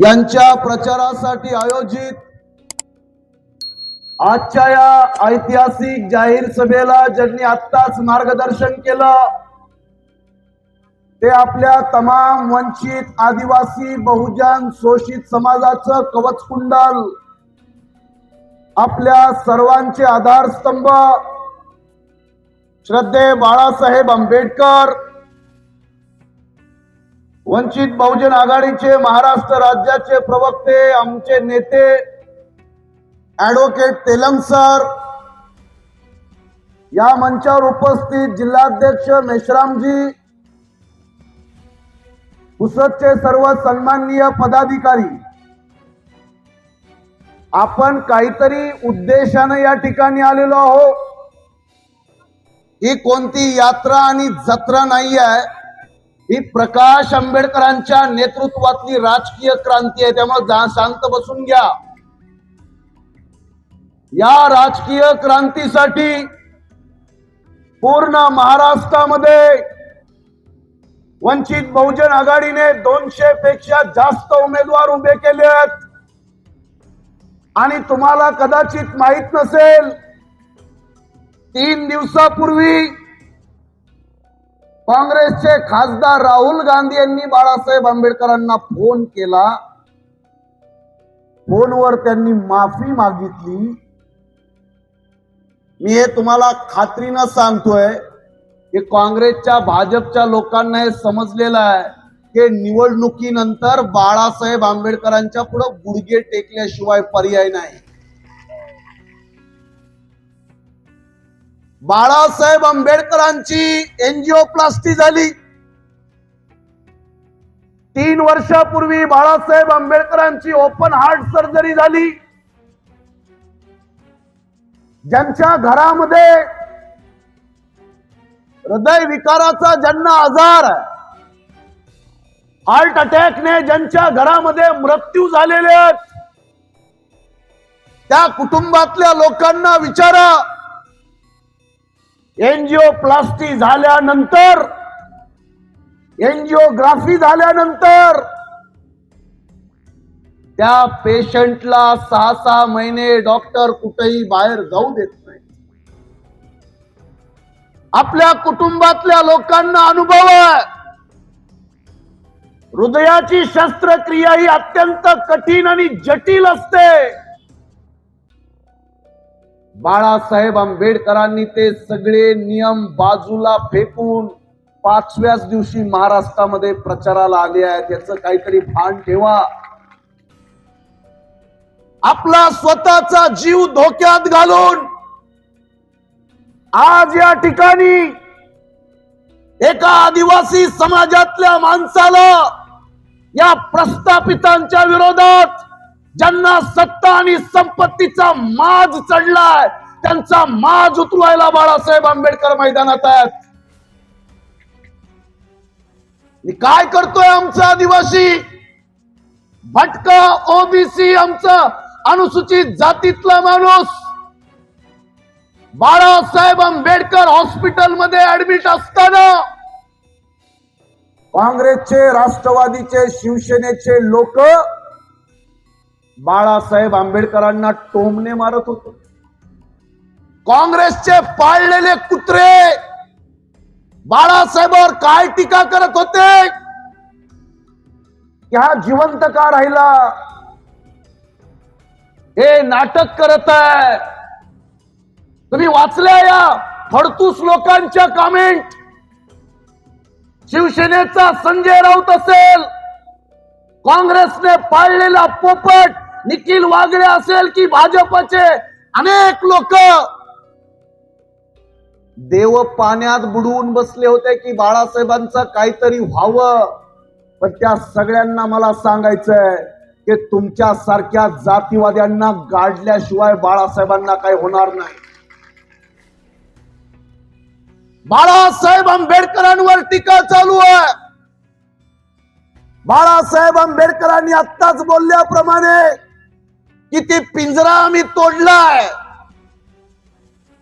यांच्या प्रचारासाठी आयोजित आजच्या या ऐतिहासिक जाहीर सभेला ज्यांनी आत्ताच मार्गदर्शन केलं ते आपल्या तमाम वंचित आदिवासी बहुजन शोषित समाजाचं कवच कुंडल आपल्या सर्वांचे आधारस्तंभ श्रद्धे बाळासाहेब आंबेडकर वंचित बहुजन आघाडीचे महाराष्ट्र राज्याचे प्रवक्ते आमचे नेते ॲडव्होकेट तेलंग सर या मंचावर उपस्थित जिल्हाध्यक्ष मेश्रामजी पुसदचे सर्व सन्माननीय पदाधिकारी आपण काहीतरी उद्देशानं या ठिकाणी आलेलो आहो ही कोणती यात्रा आणि जत्रा नाही आहे ही प्रकाश आंबेडकरांच्या नेतृत्वातली राजकीय क्रांती आहे त्यामुळे जा शांत बसून घ्या. या राजकीय क्रांतीसाठी पूर्ण महाराष्ट्रामध्ये वंचित बहुजन आघाडीने दोनशे पेक्षा जास्त उमेदवार उभे केले आहेत. आणि तुम्हाला कदाचित माहीत नसेल तीन दिवसापूर्वी काँग्रेसचे खासदार राहुल गांधी यांनी बाळासाहेब आंबेडकरांना फोन केला. फोनवर त्यांनी माफी मागितली. मी हे तुम्हाला खात्रीनं सांगतोय की काँग्रेसच्या भाजपच्या लोकांना हे समजलेलं आहे की निवडणुकीनंतर बाळासाहेब आंबेडकरांच्या पुढे गुडघे टेकल्याशिवाय पर्याय नाही. बाळासाहेब आंबेडकरांची एनजिओप्लास्टी झाली. तीन वर्षापूर्वी बाळासाहेब आंबेडकरांची ओपन हार्ट सर्जरी झाली. ज्यांच्या घरामध्ये हृदय विकाराचा ज्यांना आजार हार्ट अटॅकने ज्यांच्या घरामध्ये मृत्यू झालेले आहेत त्या कुटुंबातल्या लोकांना विचारा. एनजिओप्लास्टी झाल्यानंतर एनजिओग्राफी झाल्यानंतर त्या पेशंटला सहा सहा महिने डॉक्टर कुठेही बाहेर जाऊ देत नाही. आपल्या कुटुंबातल्या लोकांना अनुभव आहे. हृदयाची शस्त्रक्रिया ही अत्यंत कठीण आणि जटिल असते. बाळासाहेब आंबेडकरांनी ते सगळे नियम बाजूला फेकून पाचव्याच दिवशी महाराष्ट्रामध्ये प्रचाराला आले आहेत. याचं काहीतरी भान ठेवा. आपला स्वतःचा जीव धोक्यात घालून आज या ठिकाणी एका आदिवासी समाजातल्या माणसाला या प्रस्थापितांच्या विरोधात ज्यांना सत्ता आणि संपत्तीचा माज चढलाय त्यांचा माज उतरवायला बाळासाहेब आंबेडकर मैदानात आहेत. काय करतोय आमचा आदिवासी? भटका ओबीसी आमचा अनुसूचित जातीतला माणूस. बाळासाहेब आंबेडकर हॉस्पिटलमध्ये ऍडमिट असताना काँग्रेसचे राष्ट्रवादीचे शिवसेनेचे लोक बाळासाहेब आंबेडकरांना टोमणे मारत होते. काँग्रेसचे पाळलेले कुत्रे बाळासाहेबांवर काय टीका करत होते? हा जिवंत का राहिला? हे नाटक करत आहे. तुम्ही वाचल्या या? फडतूस लोकांच्या कमेंट शिवसेनेचा संजय राऊत असेल. काँग्रेसने पाळलेला पोपट. निखिल वागळे असेल की भाजपचे? अनेक लोक देव पाण्यात बुडवून बसले होते की बाळासाहेबांचं काहीतरी व्हावं. पण त्या सगळ्यांना मला सांगायचंय की तुमच्या सारख्या जातीवाद्यांना गाडल्याशिवाय बाळासाहेबांना काही होणार नाही. बाळासाहेब आंबेडकरांवर टीका चालू आहे. बाळासाहेब आंबेडकरांनी आत्ताच बोलल्याप्रमाणे की ती पिंजरा आम्ही तोडलाय.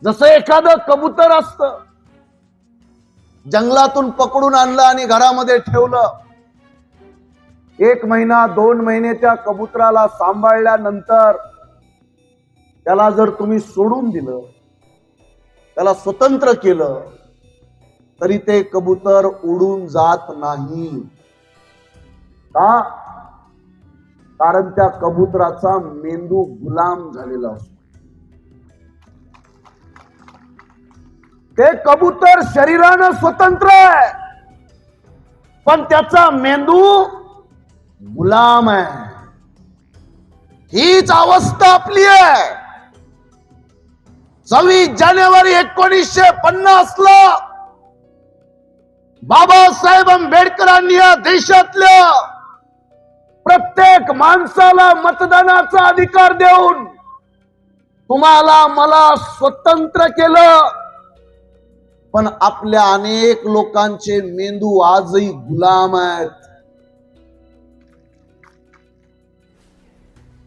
जसं एखादं कबूतर असत. जंगलातून पकडून आणलं आणि घरामध्ये ठेवलं. एक महिना दोन महिन्याच्या कबुतराला सांभाळल्यानंतर त्याला जर तुम्ही सोडून दिलं त्याला स्वतंत्र केलं तरी ते कबूतर उडून जात नाही. का? कारण त्या कबुतराचा मेंदू गुलाम झालेला असतो. ते कबूतर शरीरानं स्वतंत्र आहे. पण त्याचा मेंदू गुलाम आहे. हीच अवस्था आपली आहे. सव्वीस जानेवारी एकोणीसशे पन्नास ला बाबासाहेब आंबेडकरांनी या देशातल्या प्रत्येक माणसाला मतदानाचा अधिकार देऊन तुम्हाला मला स्वतंत्र केलं. पण आपल्या अनेक लोकांचे मेंदू आजही गुलाम आहेत.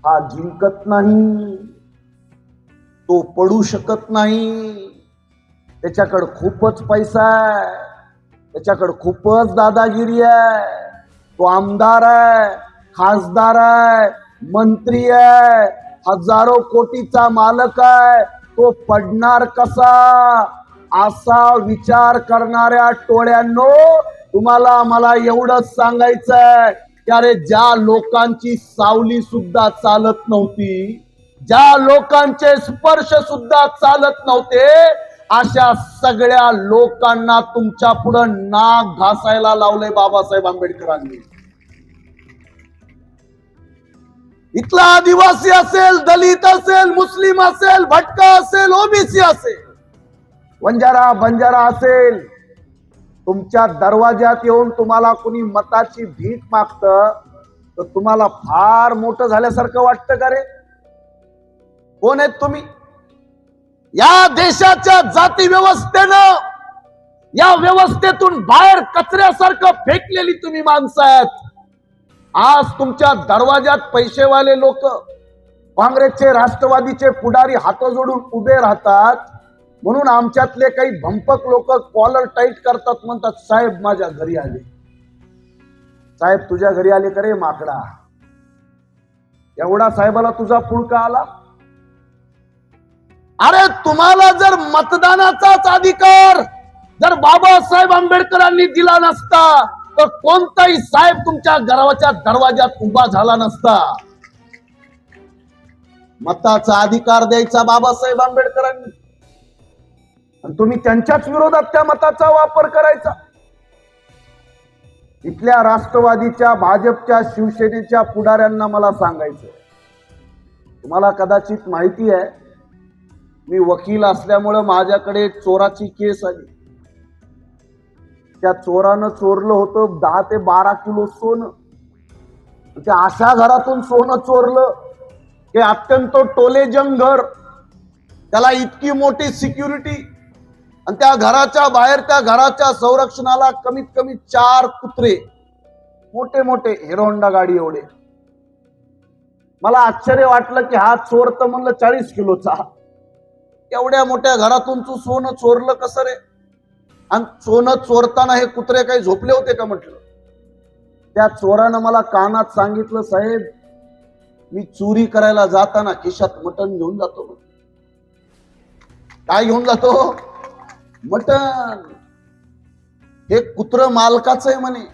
हा जिंकत नाही तो पडू शकत नाही. त्याच्याकडे खूपच पैसा आहे. त्याच्याकडे खूपच दादागिरी आहे. तो आमदार आहे. खासदार आहे मंत्री आहे हजारो कोटीचा मालक आहे तो पडणार कसा? असा विचार करणाऱ्या टोळ्यांनो तुम्हाला मला एवढंच सांगायचं की अरे ज्या लोकांची सावली सुद्धा चालत नव्हती ज्या लोकांचे स्पर्श सुद्धा चालत नव्हते अशा सगळ्या लोकांना तुमच्या पुढं नाक घासायला लावलंय बाबासाहेब आंबेडकरांनी. इथला आदिवासी असेल दलित असेल मुस्लिम असेल भटका असेल ओबीसी असेल वंजारा बंजारा असेल तुमच्या दरवाज्यात येऊन तुम्हाला कुणी मताची भीक मागत तर तुम्हाला फार मोठं झाल्यासारखं वाटतं का रे? कोण आहेत तुम्ही? या देशाच्या जाती व्यवस्थेनं या व्यवस्थेतून बाहेर कचऱ्यासारखं फेकलेली तुम्ही माणसं आहेत. आज तुमच्या दरवाजात पैसेवाले लोक काँग्रेसचे राष्ट्रवादीचे पुढारी हात जोडून उभे राहतात. म्हणून आमच्यातले काही भंपक लोक कॉलर टाईट करतात म्हणतात साहेब माझ्या घरी आले. साहेब तुझ्या घरी आले का रे माकडा? एवढा साहेबाला तुझा पुळका आला? अरे तुम्हाला जर मतदानाचाच अधिकार जर बाबासाहेब आंबेडकरांनी दिला नसता तर कोणताही साहेब तुमच्या घराच्या दरवाज्यात उभा झाला नसता. मताचा अधिकार द्यायचा बाबासाहेब आंबेडकरांनी. आणि तुम्ही त्यांच्याच विरोधात त्या मताचा वापर करायचा. इथल्या राष्ट्रवादीच्या भाजपच्या शिवसेनेच्या पुढाऱ्यांना मला सांगायचं तुम्हाला कदाचित माहिती आहे मी वकील असल्यामुळं माझ्याकडे चोराची केस आली. त्या चोरानं चोरलं होतं दहा ते बारा किलो सोनं. त्या अशा घरातून सोनं चोरलं हे अत्यंत टोलेजम घर त्याला इतकी मोठी सिक्युरिटी आणि त्या घराच्या बाहेर त्या घराच्या संरक्षणाला कमीत कमी चार कुत्रे. मोठे मोठे हिरो होंडा गाडी एवढे. मला आश्चर्य वाटलं की हा चोर तर म्हणलं चाळीस किलोचा. एवढ्या मोठ्या घरातून तू सोनं चोरलं कसं रे? आणि सोनं चोरताना हे कुत्रे काही झोपले होते का म्हटलं? त्या चोरानं मला कानात सांगितलं साहेब मी चोरी करायला जाताना खिशात मटण घेऊन जातो. काय घेऊन जातो? मटण. हे कुत्र मालकाचं आहे म्हणे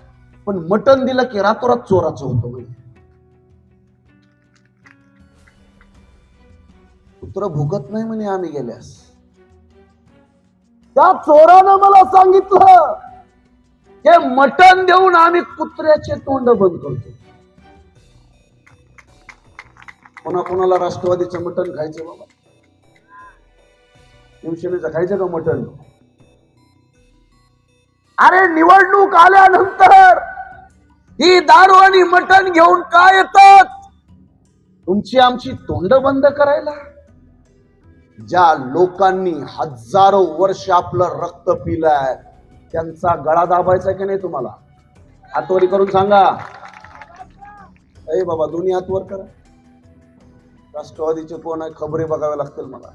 पण मटण दिलं की रातोरात चोराचं होतं म्हणे. कुत्र भुगत नाही म्हणे आम्ही गेल्यास. त्या चोरानं मला सांगितलं हे मटण देऊन आम्ही कुत्र्याचे तोंड बंद करतो. कोणा कोणाला राष्ट्रवादीचं मटण खायचं बाबा? शिवसेनेचं खायचं का मटण? अरे निवडणूक आल्यानंतर ही दारू आणि मटण घेऊन काय येतात? तुमची आमची तोंड बंद करायला? ज्या लोकांनी हजारो वर्ष आपलं रक्त पिलंय त्यांचा गळा दाबायचा की नाही तुम्हाला? हातवरी करून सांगा. अरे बाबा दोन्ही हातवर करा. राष्ट्रवादीचे कोण आहे खबरे बघाव्या लागतील मला.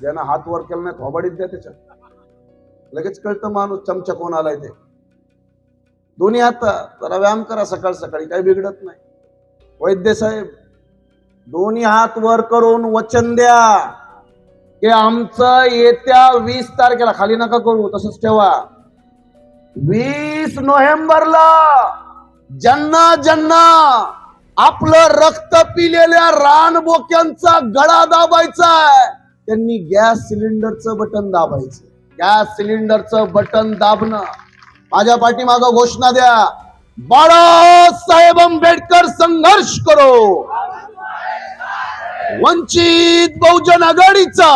ज्यांना हात वर केला नाही थोबाडीत द्या त्याच्यात. लगेच कळतं माणूस चमचा कोण आलाय ते. दोन्ही हात जरा व्यायाम करा सकाळ सकाळी काही बिघडत नाही. वैद्य साहेब दोन्ही हात वर करून वचन द्या. की आमचं येत्या वीस तारखेला खाली नका करू तसंच ठेवा. वीस नोव्हेंबरला ज्यांना ज्यांना आपलं रक्त पिलेल्या रानबोक्यांचा गळा दाबायचा त्यांनी गॅस सिलेंडरचं बटन दाबायचं. गॅस सिलेंडरचं बटन दाबणं. माझ्या पाठीमाग घोषणा द्या. बाळासाहेब आंबेडकर संघर्ष करो. वंचित बहुजन आघाडीचा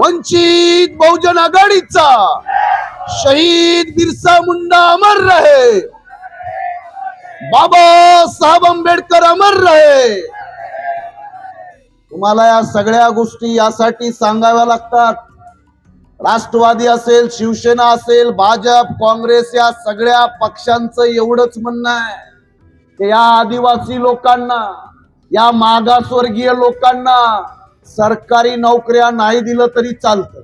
वंचित बहुजन आघाडीचा शहीद बिरसा मुंडा अमर रहे. बाबासाहेब आंबेडकर अमर रहे. तुम्हाला या सगळ्या गोष्टी यासाठी सांगाव्या लागतात. राष्ट्रवादी असेल शिवसेना असेल भाजप काँग्रेस या सगळ्या पक्षांचं एवढंच म्हणणं आहे. की या आदिवासी लोकांना या मागासवर्गीय लोकांना सरकारी नोकऱ्या नाही दिलं तरी चालतं.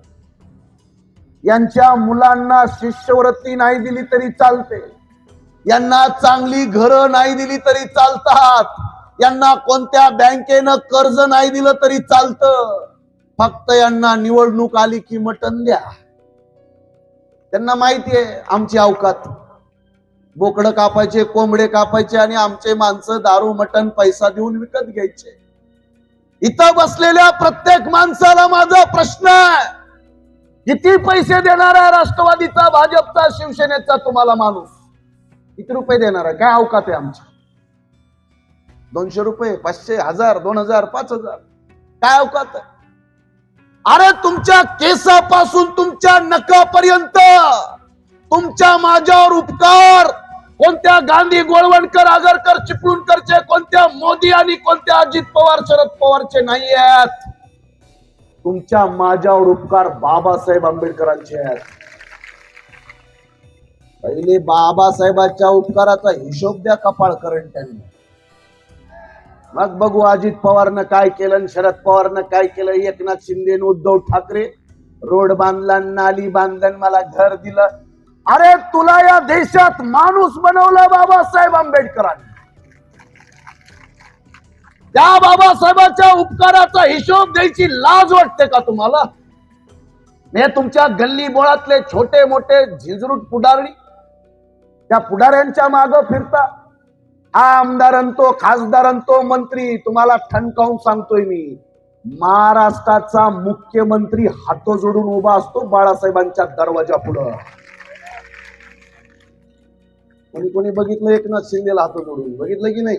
यांच्या मुलांना शिष्यवृत्ती नाही दिली तरी चालते. यांना चांगली घरं नाही दिली तरी चालतात. यांना कोणत्या बँकेनं कर्ज नाही दिलं तरी चालतं. फक्त यांना निवडणूक आली की मटन द्या. त्यांना माहिती आहे आमची अवकात. बोकडं कापायचे कोंबडे कापायचे आणि आमचे माणसं दारू मटन पैसा देऊन विकत घ्यायचे. इथं बसलेल्या प्रत्येक माणसाला माझा प्रश्न आहे. किती पैसे देणार आहे राष्ट्रवादीचा भाजपचा शिवसेनेचा तुम्हाला माणूस? किती रुपये देणार? आहे काय अवकात आहे आमच्या? दोनशे रुपये पाचशे हजार दोन हजार पाच हजार. काय अवकात आहे? अरे तुमच्या केसापासून तुमच्या नकापर्यंत तुमच्या माझ्यावर उपकार. कोणत्या गांधी गोळवणकर आगरकर चिपळूणकरचे कोणत्या मोदी आणि कोणत्या अजित पवार शरद पवारचे नाही आहेत. तुमच्या माझ्यावर उपकार बाबासाहेब आंबेडकरांचे आहेत. पहिले बाबासाहेबांच्या उपकाराचा हिशोब द्या कपाळ करण त्यांनी मग बघू अजित पवारनं काय केलं शरद पवारनं काय केलं. एकनाथ शिंदे उद्धव ठाकरे रोड बांधला नाली बांधलं मला घर दिलं. अरे तुला या देशात माणूस बनवला बाबासाहेब आंबेडकरांनी. त्या बाबासाहेबांच्या उपकाराचा हिशोब द्यायची लाज वाटते का तुम्हाला? हे तुमच्या गल्ली बोळातले छोटे मोठे झिंजरूट पुढारी त्या पुढाऱ्यांच्या माग फिरता. हा आमदारांतो खासदारांतो मंत्री तुम्हाला ठणकावून सांगतोय मी. महाराष्ट्राचा मुख्यमंत्री हात जोडून उभा असतो बाळासाहेबांच्या दरवाजा पुढं कोणी कोणी बघितलं एकनाथ शिंदेला हात जोडून बघितलं की नाही?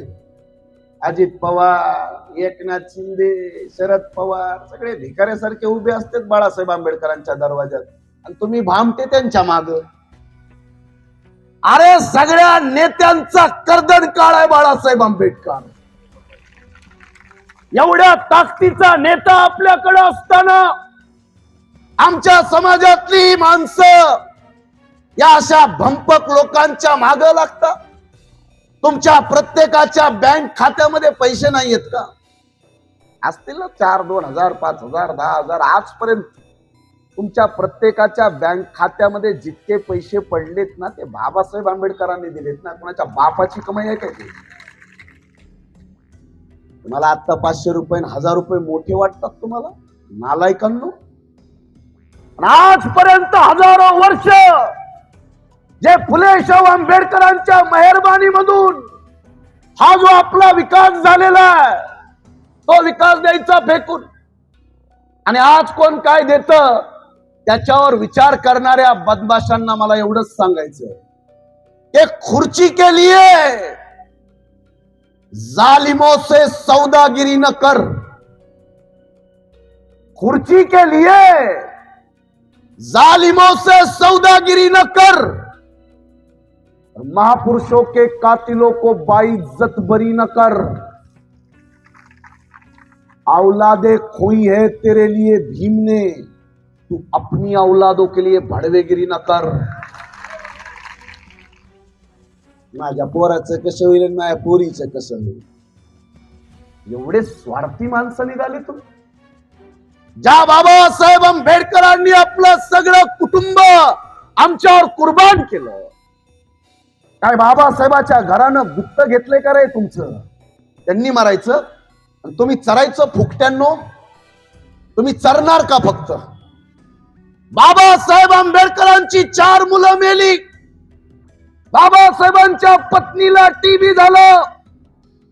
अजित पवार एकनाथ शिंदे शरद पवार सगळे भिकाऱ्यासारखे उभे असतात बाळासाहेब आंबेडकरांच्या दरवाज्यात. आणि तुम्ही भामते त्यांच्या माग. अरे सगळ्या नेत्यांचा कर्दन काळ आहे बाळासाहेब आंबेडकर. एवढ्या ताकदीचा नेता आपल्याकडे असताना आमच्या समाजातली माणसं या अशा भंपक लोकांच्या माग लागता. तुमच्या प्रत्येकाच्या बँक खात्यामध्ये पैसे नाही आहेत का? असतील ना चार दोन हजार पाच हजार दहा हजार आजपर्यंत. तुमच्या प्रत्येकाच्या बँक खात्यामध्ये जितके पैसे पडलेत ना ते बाबासाहेब आंबेडकरांनी दिलेत ना. कोणाच्या बापाची कमाई आहे काय तुम्हाला आता पाचशे रुपये हजार रुपये मोठे वाटतात तुम्हाला? नालायकांनो. आजपर्यंत हजारो वर्ष जे फुले शाहू आंबेडकरांच्या मेहरबानी मधून हा जो आपला विकास झालेला आहे तो विकास द्यायचा फेकून. आणि आज कोण काय देत त्याच्यावर विचार करणाऱ्या बदमाशांना मला एवढंच सांगायचं ते खुर्ची के लिए जालिमो से सौदागिरी न कर. खुर्ची के लिए जालिमो से सौदागिरी न कर. महापुरुषों के कातिलों को बाइज्जत बरी न कर। औलादे खोई है तेरे लिए भीम ने तू अपनी औलादों के लिए भडवेगिरी न कर। माझ्या पोराचं कसं होईल आणि माझ्या पोरीचं कसं होईल? एवढे स्वार्थी माणसं निघाली तू ज्या बाबासाहेब आंबेडकरांनी आपलं सगळं कुटुंब आमच्यावर कुर्बान केलं. काय बाबासाहेबाच्या घरानं गुप्त घेतले का रे तुमचं? त्यांनी मारायचं. आणि तुम्ही चरायचं फुकट्यांनो. तुम्ही चरणार का फक्त? बाबासाहेब आंबेडकरांची चार मुलं मेली. बाबासाहेबांच्या पत्नीला टीबी झालं.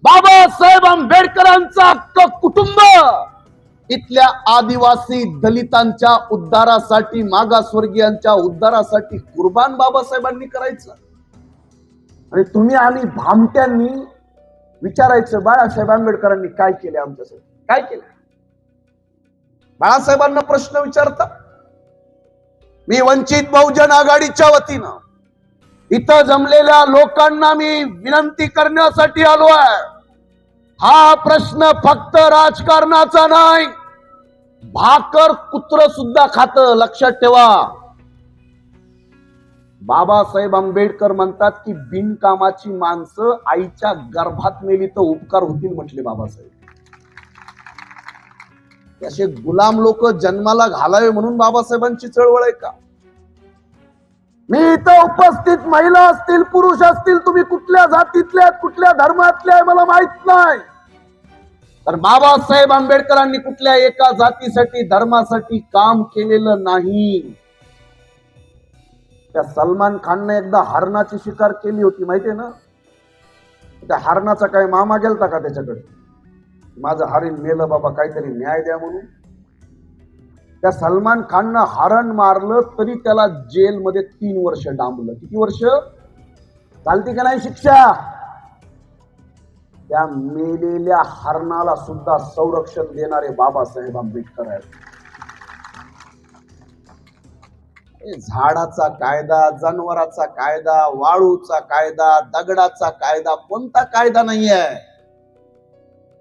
बाबासाहेब आंबेडकरांचं कुटुंब. इथल्या आदिवासी दलितांच्या उद्धारासाठी मागासवर्गीयांच्या उद्धारासाठी कुर्बान बाबासाहेबांनी करायचं. आणि तुम्ही आणि भामट्यांनी विचारायचं बाळासाहेब आंबेडकरांनी काय केलं आमच्यासाठी? काय केलं? बाळासाहेबांना प्रश्न विचारता मी वंचित बहुजन आघाडीच्या वतीनं इथं जमलेल्या लोकांना मी विनंती करण्यासाठी आलो आहे. हा प्रश्न फक्त राजकारणाचा नाही भाकर कुत्र सुद्धा खात लक्षात ठेवा. बाबासाहेब आंबेडकर म्हणतात की बिनकामाची माणसं आईच्या गर्भात मेली तर उपकार होतील म्हटले बाबासाहेब. असे गुलाम लोक जन्माला घालावे म्हणून बाबासाहेबांची चळवळ आहे का? मी इथं उपस्थित महिला असतील पुरुष असतील तुम्ही कुठल्या जातीतल्या कुठल्या धर्मातल्या मला माहीत नाही. तर बाबासाहेब आंबेडकरांनी कुठल्या एका जातीसाठी धर्मासाठी काम केलेलं नाही. त्या सलमान खानने एकदा हरणाची शिकार केली होती माहितीये ना? त्या हरणाचा काय मामा गेलता का त्याच्याकडे? माझं हरिण मेलं बाबा काहीतरी न्याय द्या म्हणून. त्या सलमान खाननं हरण मारलं तरी त्याला जेलमध्ये तीन वर्ष डांबलं. किती वर्ष? चालती का नाही शिक्षा? त्या मेलेल्या हरणाला सुद्धा संरक्षण देणारे बाबासाहेब आंबेडकर आहेत. झाडाचा कायदा जनावराचा कायदा वाळूचा कायदा दगडाचा कायदा कोणता कायदा नाहीये.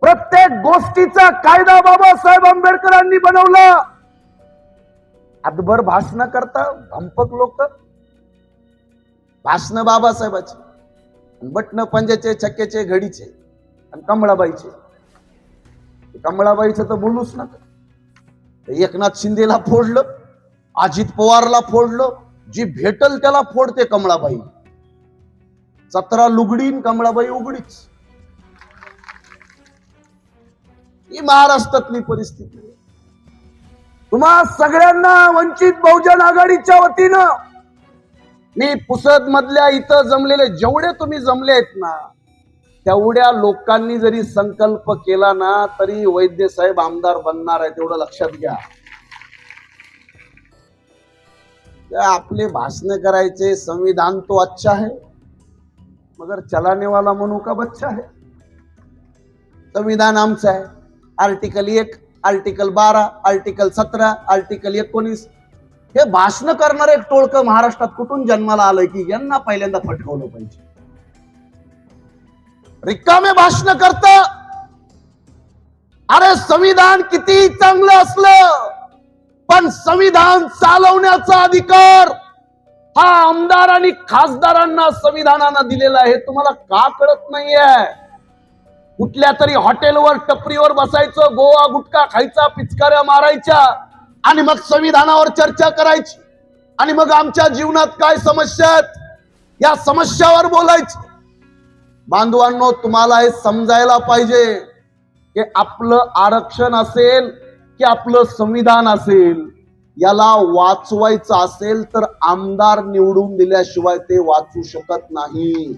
प्रत्येक गोष्टीचा कायदा बाबासाहेब आंबेडकरांनी बनवला. हातभर भाषण करता भंपक लोक. भाषण बाबासाहेबाची बटन पंजाचे छक्क्याचे घडीचे आणि कमळाबाईचे. कमळाबाईचं तर बोलूच नका. एकनाथ शिंदेला फोडलं. अजित पवारला फोडलं जी भेटल त्याला फोडते कमळाबाई. सतरा लुगडीन कमळाबाई उघडीच. ही महाराष्ट्रातली परिस्थिती तुम्हा सगळ्यांना वंचित बहुजन आघाडीच्या वतीनं मी पुसद मधल्या इथं जमलेले जेवढे तुम्ही जमले आहेत ना तेवढ्या लोकांनी जरी संकल्प केला ना तरी वैद्य साहेब आमदार बनणार आहे तेवढं लक्षात घ्या. आपले भाषण करायचे संविधान तो अच्छा है मगर चलाने वाला मनु का बच्चा है संविधान आमचं आहे. आर्टिकल एक आर्टिकल बारा आर्टिकल सतरा आर्टिकल एकोणीस. हे भाषण करणारे एक टोळकं महाराष्ट्रात कुठून जन्माला आलंय की यांना पहिल्यांदा फटकवलं पाहिजे? रिकामे भाषण करत. अरे संविधान किती चांगलं असलं. पण संविधान चालवण्याचा अधिकार हा आमदार आणि खासदारांना संविधानानं दिलेला आहे. हे तुम्हाला का कळत नाहीये? कुठल्या तरी हॉटेलवर टपरीवर बसायचं गोवा गुटखा खायचा पिचकाऱ्या मारायच्या आणि मग संविधानावर चर्चा करायची. आणि मग आमच्या जीवनात काय समस्या आहेत? या समस्यावर बोलायची. बांधवांनो तुम्हाला हे समजायला पाहिजे की आपलं आरक्षण असेल की आपलं संविधान असेल याला वाचवायचं असेल तर आमदार निवडून दिल्याशिवाय ते वाचू शकत नाही.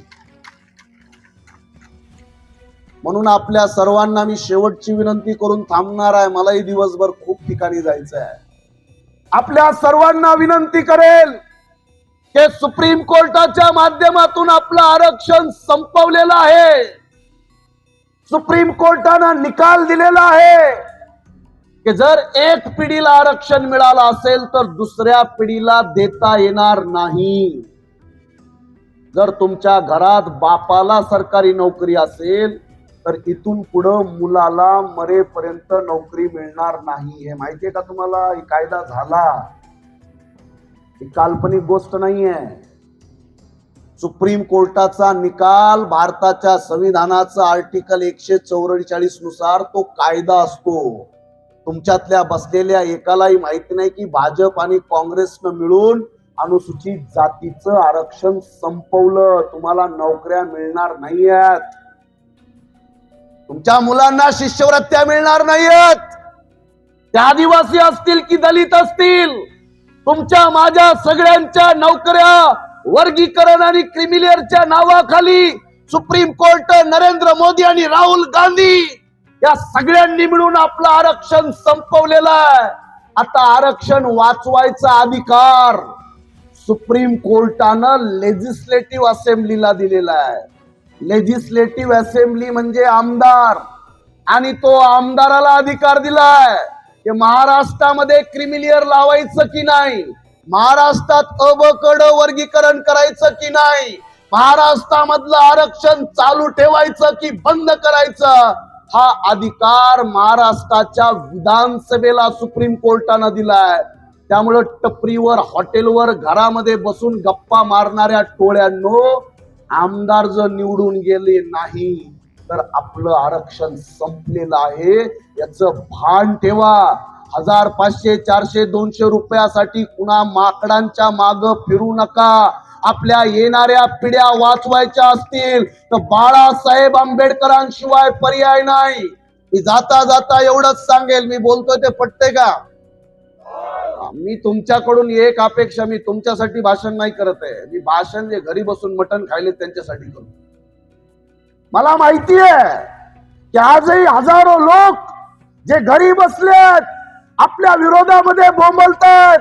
म्हणून आपल्या सर्वांना मी शेवटची विनंती करून थांबणार आहे. मलाही दिवसभर खूप ठिकाणी जायचं आहे. आपल्या सर्वांना विनंती करेल की सुप्रीम कोर्टाच्या माध्यमातून आपलं आरक्षण संपवलेलं आहे. सुप्रीम कोर्टानं निकाल दिलेला आहे. की जर एक पिढीला आरक्षण मिळालं असेल तर दुसऱ्या पिढीला देता येणार नाही. जर तुमच्या घरात बापाला सरकारी नोकरी असेल तर इथून पुढं मुलाला मरेपर्यंत नोकरी मिळणार नाही. हे माहितीये का तुम्हाला? ही कायदा झाला. ही काल्पनिक गोष्ट नाहीये. सुप्रीम कोर्टाचा निकाल भारताच्या संविधानाचा आर्टिकल एकशे चौवेचाळीसनुसार तो कायदा असतो. तुमच्यातल्या बसलेल्या एकालाही माहिती नाही की भाजप आणि काँग्रेसनं मिळून अनुसूचित जातीचं आरक्षण संपवलं. तुम्हाला नोकऱ्या मिळणार नाहीयेत. तुमच्या मुलांना शिष्यवृत्त्या मिळणार नाहीयेत. त्या आदिवासी असतील की दलित असतील तुमच्या माझ्या सगळ्यांच्या नोकऱ्या वर्गीकरण आणि क्रिमिलियरच्या नावाखाली सुप्रीम कोर्ट नरेंद्र मोदी आणि राहुल गांधी या सगळ्यांनी मिळून आपलं आरक्षण संपवलेलं आहे. आता आरक्षण वाचवायचा अधिकार सुप्रीम कोर्टानं लेजिस्लेटिव्ह असेंब्लीला दिलेला आहे. लेजिस्लेटिव्ह असेंब्ली म्हणजे आमदार. आणि तो आमदाराला अधिकार दिलाय की महाराष्ट्रामध्ये क्रिमिलियर लावायचं की नाही? महाराष्ट्रात अबकड वर्गीकरण करायचं की नाही? महाराष्ट्रामधलं आरक्षण चालू ठेवायचं की बंद करायचं? हा अधिकार महाराष्ट्राच्या विधानसभेला सुप्रीम कोर्टानं दिलाय. त्यामुळं टपरीवर हॉटेलवर घरामध्ये बसून गप्पा मारणाऱ्या टोळ्यांनो आमदार जर निवडून गेले नाही तर आपलं आरक्षण संपलेलं आहे. याचं भान ठेवा. हजार पाचशे चारशे दोनशे रुपयासाठी कुणा माकडांच्या माग फिरू नका. आपल्या येणाऱ्या पिढ्या वाचवायच्या असतील तर बाळासाहेब आंबेडकरांशिवाय पर्याय नाही. मी जाता जाता एवढंच सांगेल मी बोलतोय ते पटते का? मी तुमच्याकडून एक अपेक्षा मी तुमच्यासाठी भाषण नाही करत आहे. मी भाषण जे घरी बसून मटण खायले त्यांच्यासाठी करतो मला माहिती आहे की आजही हजारो लोक जे घरी बसलेत आपल्या विरोधामध्ये बोंबलतात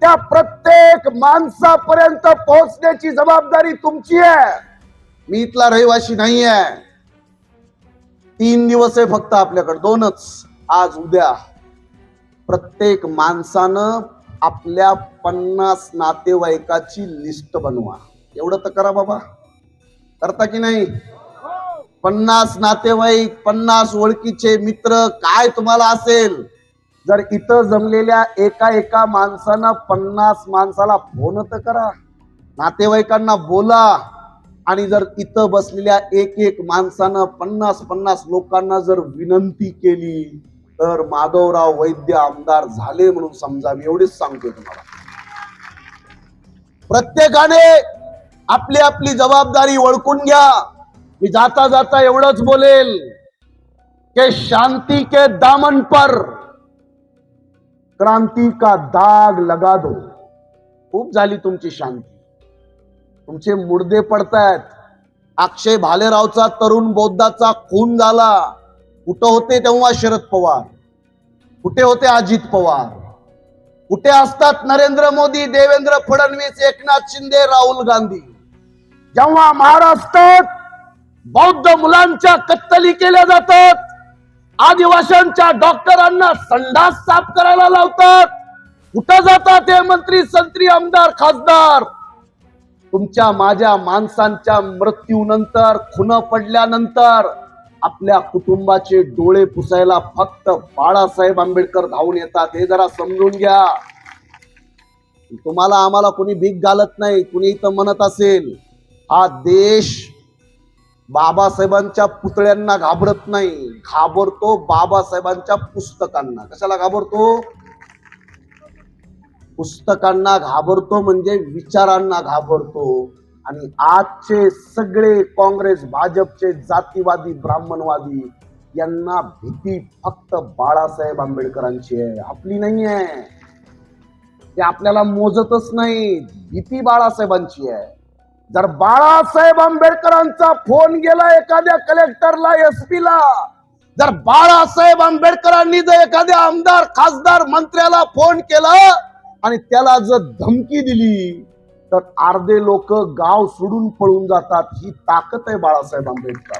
त्या प्रत्येक माणसापर्यंत पोहोचण्याची जबाबदारी तुमची आहे. मी इथला रहिवासी नाही आहे तीन दिवस आहे फक्त आपल्याकडे दोनच. आज उद्या. प्रत्येक माणसानं आपल्या पन्नास नातेवाईकाची लिस्ट बनवा. एवढं तर करा बाबा. करता की नाही? पन्नास नातेवाईक पन्नास ओळखीचे मित्र काय तुम्हाला असेल? जर इथं जमलेल्या एका एका माणसानं पन्नास माणसाला फोन तर करा. नातेवाईकांना बोला. आणि जर इथं बसलेल्या एक एक माणसानं पन्नास पन्नास लोकांना जर विनंती केली तर माधवराव वैद्य आमदार झाले म्हणून समजा मी एवढीच सांगतोय तुम्हाला. प्रत्येकाने आपली आपली जबाबदारी ओळखून घ्या. मी जाता जाता एवढंच बोलेल के शांती के दामन पर क्रांती का दाग लगा दो। खूप झाली तुमची शांती। तुमचे मुडदे पडतायत। अक्षय भालेरावचा तरुण बौद्धाचा खून झाला। कुठं होते तेव्हा शरद पवार? कुठे होते अजित पवार? कुठे असतात नरेंद्र मोदी देवेंद्र फडणवीस एकनाथ शिंदे राहुल गांधी? जेव्हा महाराष्ट्रात बौद्ध मुलांच्या कत्तली केल्या जातात आदिवाशांच्या डॉक्टरांना संडास साफ करायला लावतात. कुठं जातात हे मंत्री संत्री आमदार खासदार? तुमच्या माझ्या माणसांच्या मृत्यूनंतर खुन पडल्यानंतर आपल्या कुटुंबाचे डोळे पुसायला फक्त बाळासाहेब आंबेडकर धावून येतात. हे जरा समजून घ्या. तुम्हाला आम्हाला कोणी भीक घालत नाही कुणी इथं म्हणत असेल हा देश बाबासाहेबांच्या पुतळ्यांना घाबरत नाही. घाबरतो बाबासाहेबांच्या पुस्तकांना. कशाला घाबरतो? पुस्तकांना घाबरतो म्हणजे विचारांना घाबरतो. आणि आजचे सगळे काँग्रेस भाजपचे जातीवादी ब्राह्मणवादी यांना भीती फक्त बाळासाहेब आंबेडकरांची आहे. आपली नाही आहे. ते आपल्याला मोजतच नाही भीती बाळासाहेबांची आहे. जर बाळासाहेब आंबेडकरांचा फोन गेला एखाद्या कलेक्टरला एसपी ला जर बाळासाहेब आंबेडकरांनी जर एखाद्या आमदार खासदार मंत्र्याला फोन केला आणि त्याला जर धमकी दिली तर अर्धे लोक गाव सोडून पळून जातात. ही ताकद आहे बाळासाहेब आंबेडकर.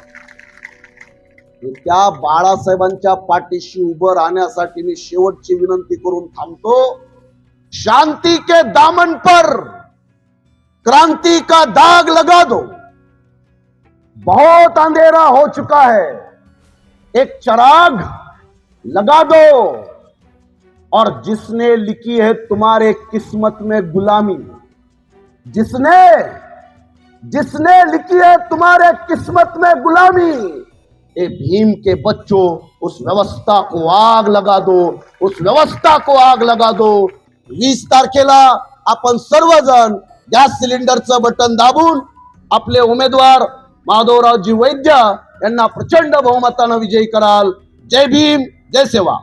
त्या बाळासाहेबांच्या पाठीशी उभं राहण्यासाठी मी शेवटची विनंती करून थांबतो. शांती के दामन पर! क्रांति का दाग लगा दो। बहुत अंधेरा हो चुका है। एक चराग लगा दो। और जिसने लिखी है तुम्हारे किस्मत में गुलामी, जिसने जिसने लिखी है तुम्हारे किस्मत में गुलामी, ए भीम के बच्चों, उस व्यवस्था को आग लगा दो, उस व्यवस्था को आग लगा दो। वीस तारखेला आपण सर्वजण गॅस सिलेंडरचं बटन दाबून आपले उमेदवार माधवरावजी वैद्य यांना प्रचंड बहुमतानं विजयी कराल. जय भीम जय सेवा.